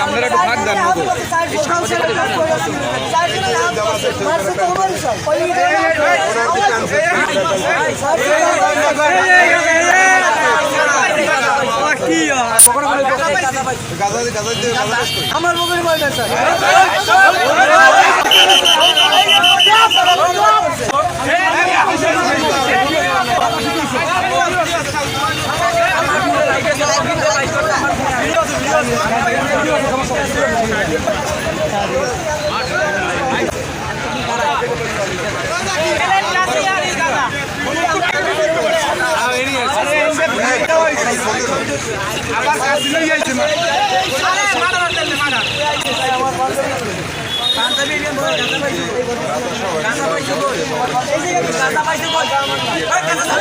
আপনারা একটু ভাগ আমার মোবাইল বয় না স্যার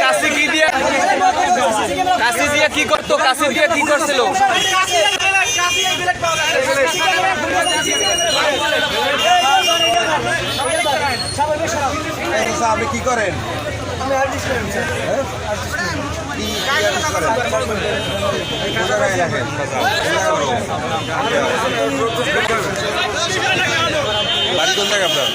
কাশি কি দিয়ে কাশি দিয়ে কি করতো কাশি দিয়ে কি করছিল? আপনি কি করেন? বাড়ি কোন জায়গায় আপনার?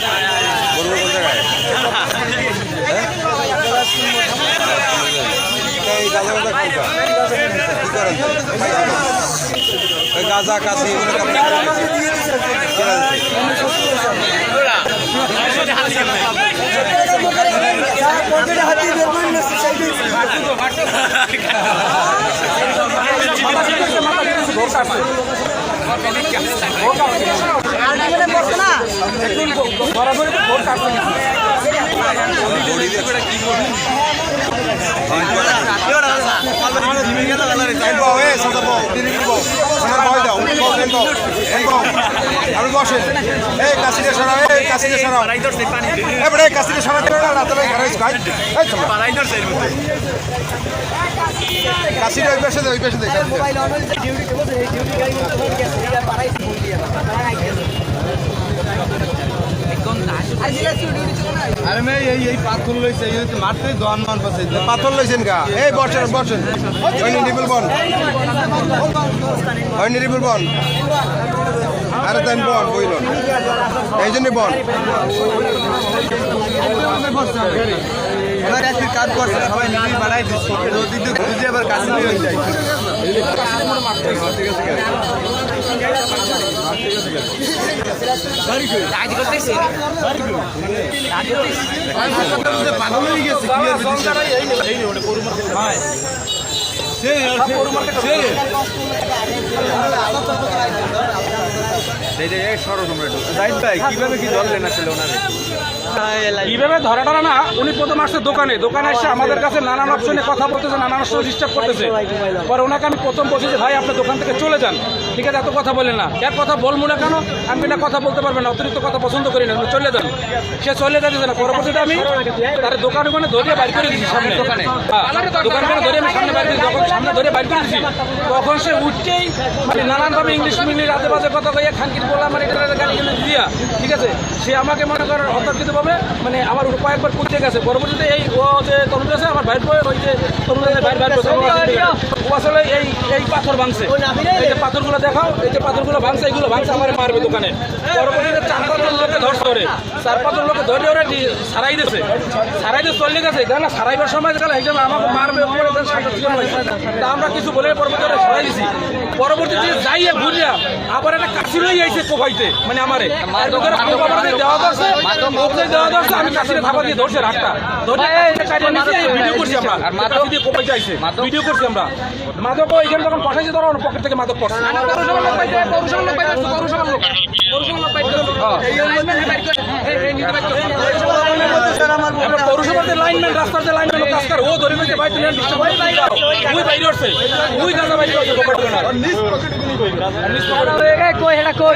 গাঁজা? কি কাশি এগুলো কি আপনি আমি বসেন। এই কাশিতে সরাও এই কাশিতে সরাও এই বড় কাশিতে সরাও করে না রাতে ভাই ভাই। এই তো কাশিতে ওই পাশে ওই পাশে দে মোবাইল অন হলে ডিউটি কেমন ডিউটি গাড়ি মতো গেছে এটা পারাইছি ফোন দিয়ে আর যেটা ডিউটি ছিল না আরে এই এই পাথর লইছে, এই তো মারতে দোয়ান মান পাশে পাথর লইছেন গা এই বসেন বসেন। ওই নিরিবিল বন। ওই নিরিবিল বন। আরে তাই বন বইল এই জন্য বন এবার কাজ করছে সবাই নিবি বাড়াই দিচ্ছে। নদী দিয়ে খুঁজে আবার কাছে নিয়ে যায়। পাগল হয়ে গেছে কীভাবে ধরা টরা না, উনি প্রথম আসছে দোকানে। দোকানে এসে আমাদের কাছে নানান অপশনে কথা বলতেছে, নানান অপশনে ডিস্টার্ব করতেছে। পরে ওনাকে আমি প্রথম বলছি যে, ভাই আপনার দোকান থেকে চলে যান। ঠিক আছে এত কথা বলে না। এক কথা বলব না কেন? আমি না কথা বলতে পারবেন না অতিরিক্ত কথা পছন্দ করি না। চলে যান। সে চলে যাচ্ছে না। পরবর্তীতে আমি তার দোকানে ওখানে ধরিয়ে বাইর করে দিচ্ছি সামনে। দোকানে দোকানে ওখানে ধরে আমি সামনে বাইর করে যখন সামনে ধরে বাইর করে দিচ্ছি তখন সে উঠতেই মানে নানানভাবে ইংলিশ মিংলিশ আজে বাজে কথা কইয়া খানকির বলা মানে গাড়ি কিনে দিয়া ঠিক আছে? সে আমাকে মনে করেন অতর্কিতভাবে মানে আমার উপর কয়েকবার পুঁতে গেছে। পরবর্তীতে এই ও যে তরুণ আছে আমার ভাইয়ের বই ওই যে তরুণ ভাইয়ের ভাইয়ের করছে, ও আসলে ও আসলে এই এই পাথর ভাঙছে। এই যে পাথরগুলো দেখাও এই যে পাথরগুলো ভাঙছে এইগুলো ভাঙছে আমার মারবে দোকানে। পরবর্তীতে চার পাঁচজন লোকে ধরছে ওরে চার পাঁচজন লোকে ধরে ওরে সারাই দিছে। সারাই দিয়ে চলে গেছে কেন সারাইবার সময় গেলে হিসাবে আমাকে মারবে না। তা আমরা কিছু বলে পরবর্তী ওরে সরাই দিছি। পরবর্তীতে যাইয়ে ঘুরিয়া আবার একটা কাশি লই আইছে কোপাইতে মানে আমারে। দেওয়া দরছে দেওয়া দরছে আমি কাশিরে থাবা দিয়ে ধরছে রাখটা ধরে ভিডিও করছি আমরা। কোপাইতে আইছে ভিডিও করছি আমরা। মাদক এখানে যখন পাঠাইছে ধরো পকেট থেকে মাদক পড়ছে। পৌরসভার লোক পাইছে পৌরসভার লোক পাইছে পৌরসভার লোক পৌরসভাতে লাইনম্যান রাস্তার যে লাইনম্যান কাজ করে ও ধরে নিতে ভাই তুমি ডিস্টার্ব ওই বাইরে উঠছে ওই গাঁজা বাইরে উঠছে পকেট করে কই এটা কই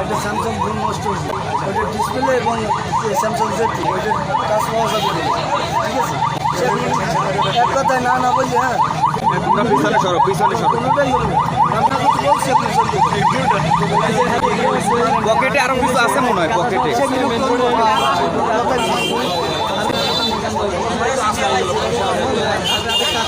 একটা স্যামসাং ফোন নষ্ট হয়েছে ওইটা ডিসপ্লে এবং স্যামসাং জেটি ওইটার কাজ পকেটে আরও কিছু আছে মনে হয়, পকেটে। আমি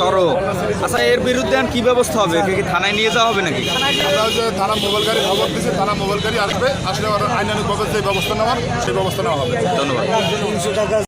সরো। আচ্ছা এর বিরুদ্ধে আর কি ব্যবস্থা হবে? কি থানায় নিয়ে যাওয়া হবে নাকি? আমরা যে থানা মোবাইলকারী খবর দিচ্ছে থানা মোবাইলকারী আসবে আসলে ওরা আইনানুগভাবে যে ব্যবস্থা নেওয়ার সেই ব্যবস্থা নেওয়া হবে। ধন্যবাদ।